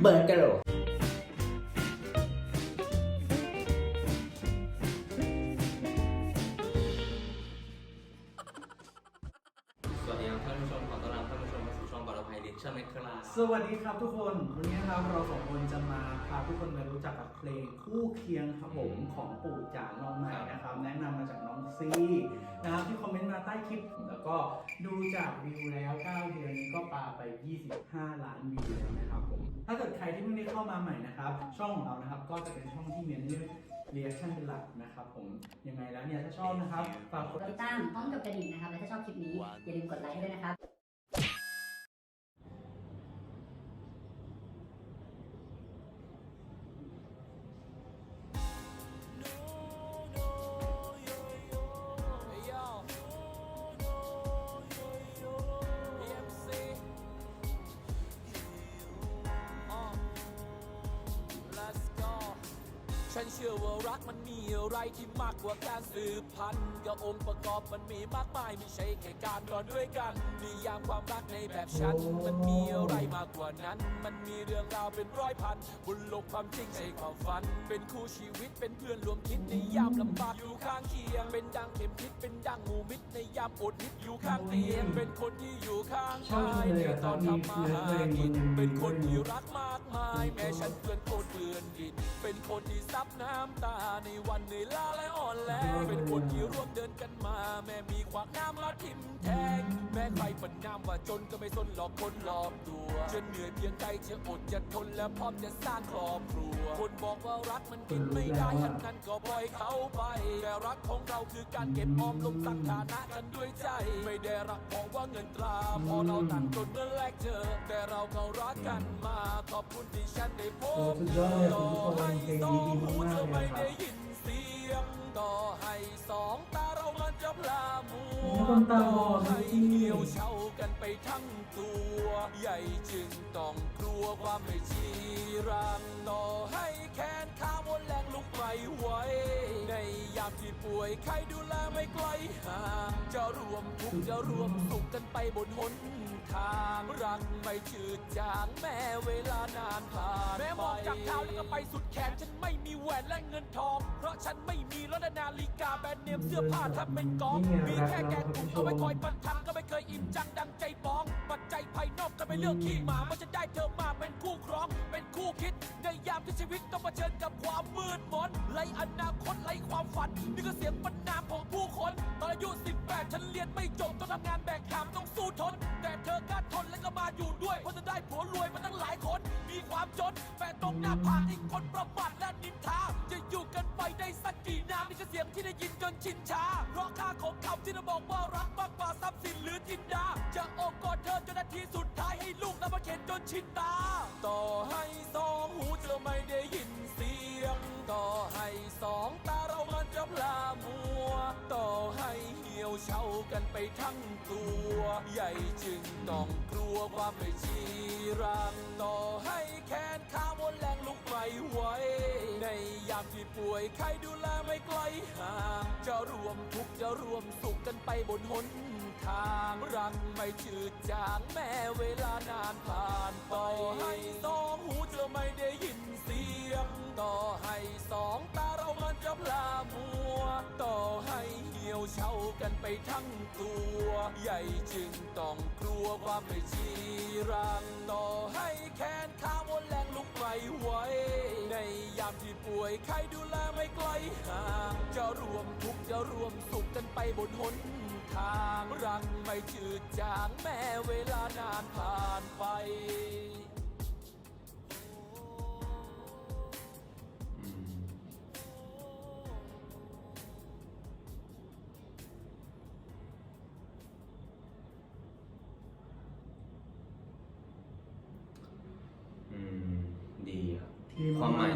เบิร์ ปลอดภัยดิชชั่นนะครับสวัสดีครับทุกคนวันนี้นะครับเราสองคนจะมาพาทุกคนมารู้จักกับเพลงคู่เคียงครับผมของปู่จ๋าน้องใหม่นะครับ แนะนำมาจากน้องซีนะครับที่คอมเมนต์มาใต้คลิปแล้วก็ดูจากวิวแล้ว 9 เดือนนี้ก็ปาไป 25 ล้านวิวแล้วนะครับผมถ้าเกิดใครที่เพิ่งได้เข้ามาใหม่นะครับ ช่องของเรานะครับก็จะเป็นช่องที่เน้นเรื่องเรียกชั่นเป็นหลักนะครับผมยังไงแล้วเนี่ยถ้าชอบนะครับฝากกกดดติดตามพร้อมกับกระดิ่งนะครับและถ้าชอบคลิปนี้อย่าลืมกดไลค์ให้ด้วยนะครับ ฉันเชื่อว่ารักมันมีอะไรที่มากกว่าการสืบพันธุ์ก็องค์ประกอบมันมีมากมายไม่ใช่แค่การรอนด้วยกันนิยามความรักในแบบฉัน มันมีอะไรมากกว่านั้น มันมีเรื่องราวเป็นร้อยพันบนโลกความจริงใช่ความฝัน เป็นคู่ชีวิตเป็นเพื่อนรวมคิดในยามลำบากอยู่ข้างเคียง เป็นดังเข็มทิศเป็นดังหมูมิตรในยามอดฮิตอยู่ข้างเตียงเป็นคนที่อยู่ข้างกายในตอนทำมาหากินเป็นคนที่รักมากมาย แม้ฉันเพื่อนโคตรเพื่อนดินเป็นคนที่ับน้ำตาในวันเหนื่อยล้าและอ่อนแรงเป็นคนที่ร่วมเดินกันมา แม่มีควากน้ำรัดทิ่ม แทงแม้ใครปันน้ำว่าจนก็ไม่สนหลอกคนหลอกตัวจะเหนื่อยเพียงใดจะอดจะทนและพร้อมจะสร้างครอบครัว คนบอกว่ารักมันกินไม่ได้อันนั้นก็ปล่อยเขาไปแต่รักของเราคือการเก็บออมลงตั้งฐานะกันด้วยใจ ไม่ได้รักเพราะว่าเงินตราเพอเราต่างจนเมื่อแรกเจอ แต่เราก็รักกันมาขอบคุณที่ฉันได้พโอ้บสุดยอดเลยคุณผู้ชมเพลงนี้ดีมากๆเลยไม่ครัได้บยินเสียงต่อให้สองตา คนตาบอดให้เกี่ยวเชากันไปทั้งตัว ใหญ่จึงต้องกลัวความไม่ชีรังต่อให้แขนขาหมดแรงลุกไม่ไหวในยามที่ป่วยใครดูแลไม่ไกลห่างจะรวมทุกจะรวมสุขกันไปบนหนทางรักไม่จืดจางแม้เวลานานผ่านแม้มองจากเท้าแล้วก็ไปสุดแขนฉันไม่มีแหวนและเงินทอง เพราะฉันไม่มีรถนาฬิกาแบรนด์เนมเสื้อผ้าทำเป็นกอมีแค่แกงกุ้งเอาไว้คอยประทังก็ไม่เคยอิ่มจังดังใจปองปัจจัยภายนอกก็ไม่เลือกขี้หมามันจะได้เธอมาเป็นคู่ครอง เป็นคู่คิด ในยามที่ชีวิตต้องเผชิญกับความมืดมนไรอนาคตไรความฝัน นี่ก็เสียงปัญนามของผู้คนตอนอายุ18ฉันเรียนไม่จบต้องทำงานแบกหามต้องสู้ทน แต่เธอกล้าทนและก็มาอยู่ด้วยเพราะจะได้ผัวรวยมาตั้งหลายคน มีความจนแฟนตรงหน้าผากอีกคนประมาท ชินชา เพราะค่าของคำที่เราบอกว่ารักมากกว่าทรัพย์สินหรือจินดาจะอบกอดเธอจนนาทีสุดท้ายให้ลูกนำมาเข็นจนชินตา ต่อให้สองหูจะไม่ได้ยินเสียง ต่อให้สองตาเรามันจะพลามัว ต่อให้เหี่ยวเฉากันไปทั้งตัว ใหญ่จึงต้องกลัวความไม่ชีรังต่อให้แขนขาหมดแรงลุกไม่ไหวามที่ป่วยใครดูแลไม่ไกลห่างจะรวมทุกจะรวมสุขกันไปบนหนทางรักไม่จืดจางแม้เวลานานผ่านไปให้สองหูจะไม่ได้ยินเสียง ต่อให้สองตาเรามันจะพลามัว ทั้งตัว ใหญ่จึงต้องกลัวความไม่ชีรังต่อให้แขนขาหมดแรงลุกไม่ไหวในยามที่ป่วยใครดูแลไม่ไกลห่างจะรวมทุกจะรวมสุขกันไปบนหนทางรักไม่จืดจางแม้เวลานานผ่านไป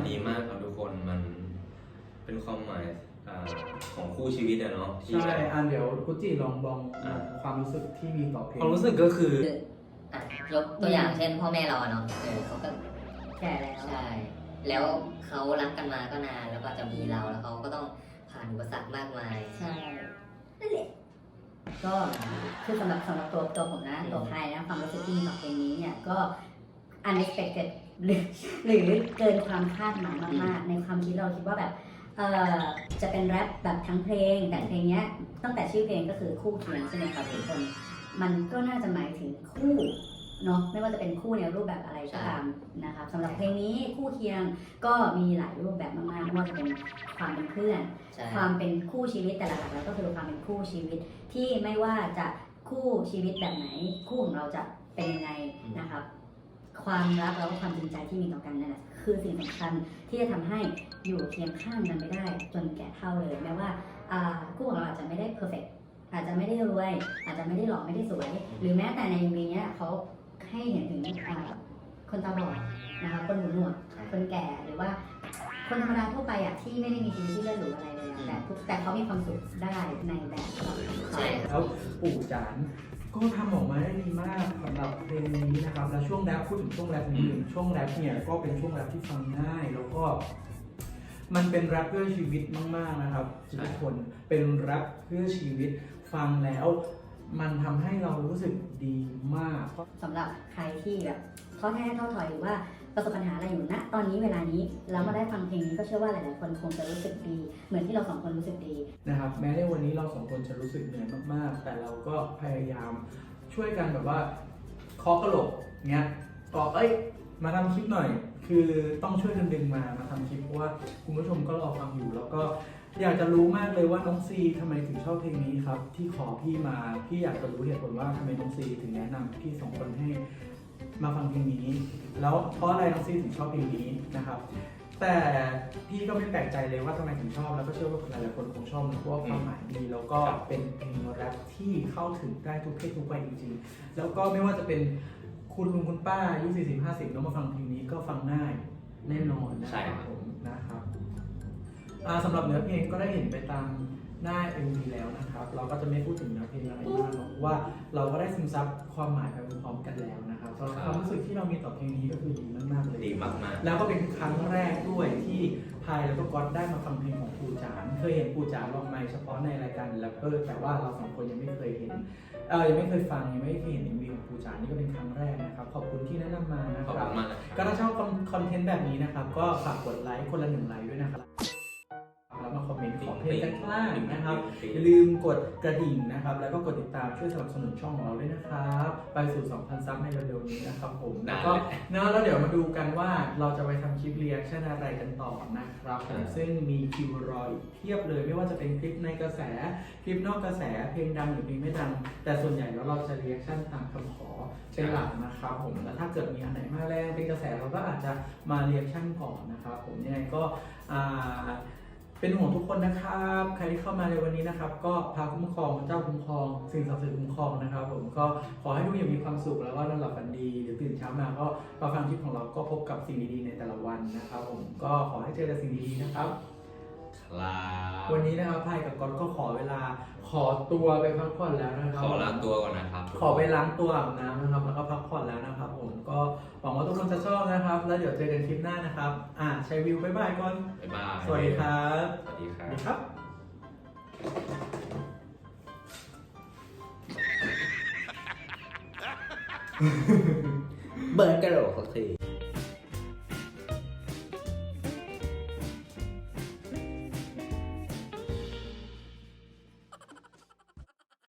ดีมากครับทุกคนมันเป็นความหมายอ่าของคู่ชีวิตอะเนาะที่ใช่แบบอันเดี๋ยวกุจิลองบองอ่าความรู้สึกที่มีต่อเพลงความรู้สึกก็คือ อะยกตัวอย่างเช่นพ่อแม่เราอะเนาะเออเขาก็แก่แล้วใช่ แล้วเขารักกันมาก็นานแล้วก็จะมีเราแล้วเขาก็ต้องผ่านอุปสรรคมากมาย ใช่นั่นแหละก็คือสำหรับสำหรับตัวตัวผมนะอืมตัวไทยนะความรู้สึกที่มีต่อเพลงนี้เนี่ยก็ unexpected หรือหรือเกินความคาดหมายมากๆในความคิดเราคิดว่าแบบเอ่อจะเป็นแรปแบบทั้งเพลง แต่เพลงเนี้ยตั้งแต่ชื่อเพลงก็คือคู่เคียงใช่ไหมครับทุกคนมันก็น่าจะหมายถึงคู่เนาะไม่ว่าจะเป็นคู่ในรูปแบบอะไรก็ตามนะครับสำหรับเพลงนี้คู่เคียงก็มีหลายรูปแบบมากๆไม่ว่าจะเป็นความเป็นเพื่อน ใช่ความเป็นคู่ชีวิตแต่หลักๆแล้วก็คือความเป็นคู่ชีวิตที่ไม่ว่าจะคู่ชีวิตแบบไหน คู่ของเราจะเป็นยังไงนะครับ ความรักแล้วก็ความจริงใจที่มีต่อกันนั่นแหละคือสิ่งสำคัญที่จะทำให้อยู่เคียงข้างกันไปได้ จนแก่เท่าเลยแม้ว่าอ่าคู่ของเราอาจจะไม่ได้เพอร์เฟกอาจจะไม่ได้รวย อาจจะไม่ได้หล่อไม่ได้สวย หรือแม้แต่ในเพลงเนี้ยเขาให้เห็นถึงอ่าคนตาบอดนะคะคนหูหนวกคนแก่หรือว่า คนธรรมดาทั่วไปอะที่ไม่ได้มีชีวิตที่เลื่อนหรูอะไรเลยอะแต่ทุกแต่เขามีความสุขได้ในแบบของเขาใช่แล้วปู่จานก็ทำออกมาได้ดีมากสำหรับเพลงนี้นะครับแล้วช่วงแรปพูดถึงช่วงแรปนิดนึงช่วงแรปเนี่ยก็เป็นช่วงแรปที่ฟังง่ายแล้วก็ มันเป็นแรปเพื่อชีวิตมาก ๆนะครับทุกคนเป็นแรปเพื่อชีวิตฟังแล้ว มันทำให้เรารู้สึกดีมาก สำหรับใครที่แบบท้อแท้ท้อถอยหรือว่า ประสบปัญหาอะไรอยู่ณตอนนี้เวลานี้แล้วมาได้ฟังเพลงนี้ก็เชื่อว่าหลาย ๆ คนคงจะรู้สึกดี เหมือนที่เราสองคนรู้สึกดีนะครับ แม้ในวันนี้เราสองคนจะรู้สึกเหนื่อยมาก ๆ แต่เราก็พยายามช่วยกันแบบว่าเคาะกระโหลกเงี้ยบอกเอ้ยมาทำคลิปหน่อย คือต้องช่วยกันดึงมามาทำคลิปเพราะว่าคุณผู้ชมก็รอฟังอยู่ แล้วก็อยากจะรู้มากเลยว่าน้องซีทำไมถึงชอบเพลงนี้ครับ ที่ขอพี่มาพี่อยากจะรู้เหตุผลว่าทำไมน้องซีถึงแนะนำพี่สองคนให้ มาฟังเพลงนี้ แล้วเพราะอะไรน้องซีถึงชอบเพลงนี้นะครับ แต่พี่ก็ไม่แปลกใจเลยว่าทำไมถึงชอบ แล้วก็เชื่อว่าหลายๆคนคงชอบนะเพราะว่าความหมายดี แล้วก็เป็นเพลงแรปที่เข้าถึงได้ทุกเพศทุกวัยจริงๆ แล้วก็ไม่ว่าจะเป็นคุณลุงคุณป้าอายุ40 50แล้วมาฟังเพลงนี้ก็ฟังง่ายแน่นอนนะใช่คครัรับบผมนะครับอ่าสำหรับเนื้อเพลงก็ได้เห็นไปตาม หน้า MV แล้วนะครับ เราก็จะไม่พูดถึงเนื้อเพลงอะไรมากหรอกเพราะว่าเราก็ได้ซึมซับความหมายไปพร้อมๆกันแล้วนะครับสำหรับความรู้สึกที่เรามีต่อเพลงนี้ก็คือดีมากๆเลย ดีมากแล้วก็เป็นครั้งแรกด้วยที่พายแล้วก็ก๊อตได้มาฟังเพลงของปูจานเคยเห็นปูจานลองไมค์เฉพาะในรายการแรปเปอร์แต่ว่าเราสองคนยังไม่เคยเห็นเออยังไม่เคยฟังยังไม่เคยเห็น MV ของปูจานนี่ก็เป็นครั้งแรกนะครับขอบคุณที่แนะนำมานะๆขคอบรับคุณมากนะครับ ก็ถ้าชอบคอนเทนต์แบบนี้นะครับก็ฝากกดไลค์คนละหนึ่งไลค์ด้วยนะครับแล้วมา คอมเมนต์ขอเพลงกันข้างล่างนะครับอย่าลืมกดกระดิ่งนะครับ แล้วก็กดติดตามช่วยสนับสนุนช่องของเราด้วยนะครับ ไปสู่ 2,000 ซับในเร็วๆนี้นะครับผมได้แล้วก็เนอะแล้วเดี๋ยวมาดูกันว่าเราจะไปทำคลิปเรียกชั่นอะไรกันต่อนะครับผมอ่าซึ่งมีคิวรออีกเพียบเลย ไม่ว่าจะเป็นคลิปในกระแสคลิปนอกกระแสเพลงดังหรือเพลงไม่ดัง แต่ส่วนใหญ่แล้วเราจะเรียกชั่นตามคำขอเป็นหลักนะครับผมแล้วถ้าเกิดมีอันไหนมาแรงเป็นกระแสเราก็อาจจะมาเรียกชั่นก่อนนะครับผมยังไงก็อ่า เป็นห่วงทุกคนนะครับ ใครที่เข้ามาในวันนี้นะครับ ก็พาคุ้มครองเจ้าคุ้มครอง สิ่งศักดิ์สิทธิ์คุ้มครองนะครับ ผมก็ขอให้ทุกอย่างมีความสุขแล้วก็นอนหลับฝันดีเดี๋ยวตื่นเช้ามาก็มาฟังคลิปของเราก็พบกับสิ่งดีๆในแต่ละวันนะครับ ผมก็ขอให้เจอแต่สิ่งดีๆนะครับ ครับ วันนี้นะครับพายกับก๊อตก็ขอเวลา ขอตัวไปพักผ่อนแล้วนะครับ ขอลาตัวก่อนนะครับ ขอไปล้างตัวอาบน้ำนะครับ แล้วก็พักผ่อนแล้วนะครับ ผมก็หวังว่าทุกคนจะชอบนะครับ แล้วเดี๋ยวเจอกันคลิปหน้านะครับ อ่าใช้วิวบ๊ายบายก่อน บ๊ายบาย สวัสดีครับสวัสดีคสรัวัสบ ดีครับเบิร์ดกระโหลกสักที